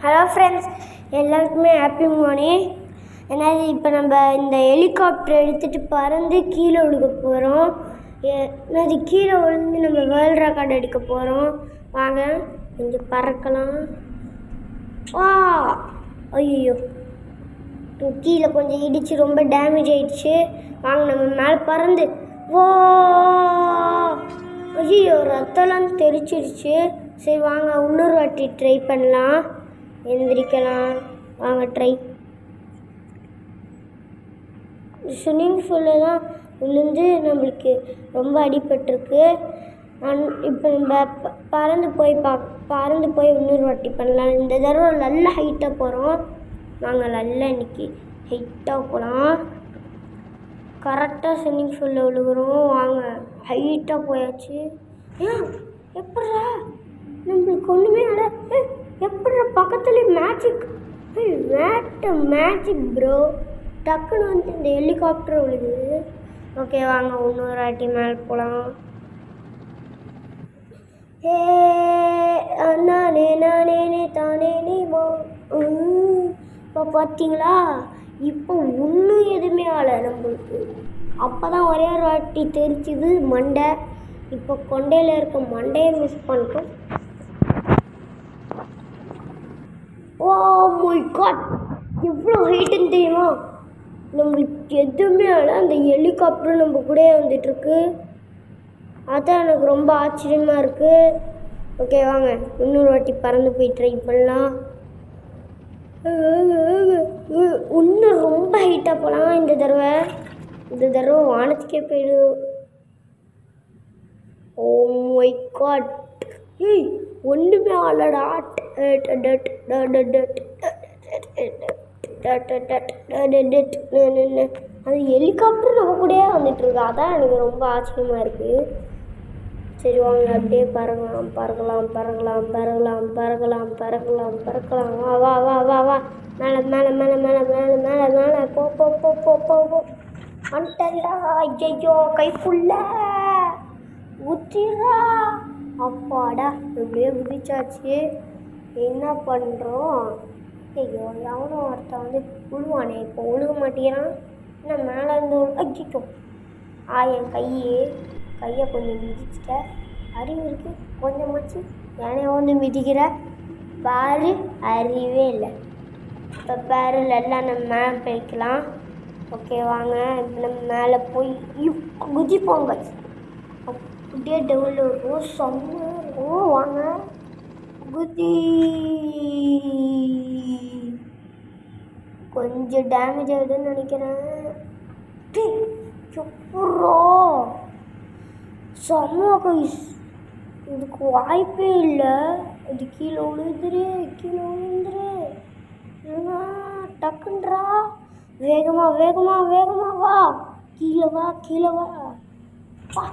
Hello friends எல்லாருக்குமே happy morning ஏன்னா இப்போ நம்ம இந்த ஹெலிகாப்டர் எடுத்துகிட்டு பறந்து கீழே விழுக போகிறோம் அது கீழே விழுந்து நம்ம வேர்ல்ட் ரெக்கார்டு எடுக்க போகிறோம் வாங்க கொஞ்சம் பறக்கலாம். வா! ஐயோ கீழே கொஞ்சம் இடிச்சு ரொம்ப டேமேஜ் ஆயிடுச்சு. வாங்க நம்ம மேலே பறந்து. ஓ ஐயோ ரத்தம்லாம் தெரிச்சிருச்சு சரி வாங்க இன்னொரு வாட்டி ட்ரை பண்ணலாம். எந்திரிக்கலாம் வாங்க ட்ரை ஸ்விம்மிங் ஃபூலில் தான் விழுந்து நம்மளுக்கு ரொம்ப அடிபட்டிருக்கு. அன்- இப்போ நம்ம பறந்து போய் பா பறந்து போய் இன்னொரு வாட்டி பண்ணலாம். இந்த தடவை நல்ல ஹைட்டாக போகிறோம் நாங்கள் நல்லா இன்னைக்கு ஹைட்டாக போகலாம் கரெக்டாக ஸ்விம்மிங் ஃபூலில் விழுகுறோம் வாங்க ஹைட்டாக போயாச்சு. ஏன் எப்படா நம்மளுக்கு ஒன்றுமே நல்லா எப்படி பக்கத்துலேயே மேஜிக் மேட்ட மேஜிக் ப்ரோ டக்குன்னு வந்து இந்த ஹெலிகாப்டர் விழுது ஓகே வாங்க இன்னொரு வாட்டி மேலே போகலாம் ஹே நானே நானே நே தானே இப்போ பார்த்தீங்களா இப்போ ஒன்றும் எதுவுமே ஆகலை நம்மளுக்கு. அப்போ தான் ஒரே ஒரு வாட்டி தெரிச்சுது மண்டை. இப்போ கொண்டையில் இருக்க மண்டையை மிஸ் பண்ணிட்டோம். ஓ மை காட் எவ்வளோ ஹைட்டுன்னு தெரியுமா? நம்மளுக்கு எதுவுமே ஆகலை அந்த ஹெலிகாப்டர் நம்ம கூட வந்துட்டுருக்கு. அதான் எனக்கு ரொம்ப ஆச்சரியமாக இருக்குது ஓகே வாங்க. இன்னொரு வாட்டி பறந்து போய் ட்ரை பண்ணலாம். இன்னும் ரொம்ப ஹைட்டாக போகலாம் இந்த தடவை? இந்த தடவை வானத்துக்கே போயிடும் ஓ oh மை காட் ஏய் ஒன்றுமே ஆளடா அது ஹெலிகாப்டர் நம்ம கூடயே வந்துட்டு இருக்கு? அதான் எனக்கு ரொம்ப ஆச்சரியமாக இருக்குது சரி வாங்க அப்படியே பறக்கலாம் பறக்கலாம் பறக்கலாம் பறக்கலாம் பறக்கலாம் பறக்கலாம் பறக்கலாம். வா வா வா வா வா. மேலே மேலே மேலே மேலே மேலே மேலே மேலே. போ போ போ போ போ போ. வந்துட்டா ஐயோ கை ஃபுல்ல ஊற்றிடா அப்பாடா இப்படியே குதிச்சாச்சு. என்ன பண்ணுறோம் ஐயோ எவனோ ஒருத்தன் வந்து விழுவானே இப்போ விழுக மாட்டேங்கிறான். நான் மேலே இருந்து அடிச்சிட்டோம் ஆ என் கையே கையை கொஞ்சம் மிதிச்சிட்ட. அறிவு இருக்கு கொஞ்சம் மச்சு ஏனே வந்து மிதிக்கிற? பாரு அறிவே இல்லை. இப்போ பாரு எல்லாம் நம்ம மேலே போய்க்கலாம். ஓகே வாங்க. இப்போ நம்ம மேலே போய் குதிப்போங்க அப்படியே டெவலில் இருக்கும். செம்ம இருக்கும். வாங்க. குதி கொஞ்சம் டேமேஜ் ஆகுதுன்னு நினைக்கிறேன். எப்பட்றா செம்ம கைஸ் இதுக்கு வாய்ப்பே இல்லை. இது கீழே விழுந்துரு கீழே விழுந்துரு. டக்குன்றா. வேகமா வேகமா வேகமா வா. கீழே வா கீழே வா. வா.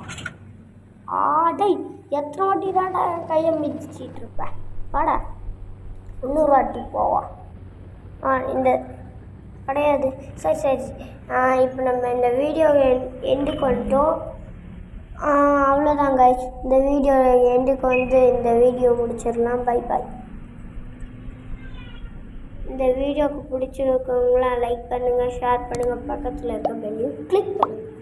ஆடை எத்தனை வாட்டி தாண்டா என் கையை மிதிச்சிட்டு இருப்பேன் வாடா. இன்னொரு வாட்டி போவா ஆ இந்த கிடையாது சரி சரி. இப்போ நம்ம இந்த வீடியோ எண்டுக்கு வந்துட்டோம். அவ்வளோதாங்க இந்த வீடியோ எண்டுக்கு வந்து இந்த வீடியோ முடிச்சிடலாம். பை பை இந்த வீடியோக்கு பிடிச்சிருக்கவங்களாம் லைக் பண்ணுங்கள் ஷேர் பண்ணுங்கள் பக்கத்தில் இருக்க பெல்லையும் கிளிக் பண்ணுங்கள்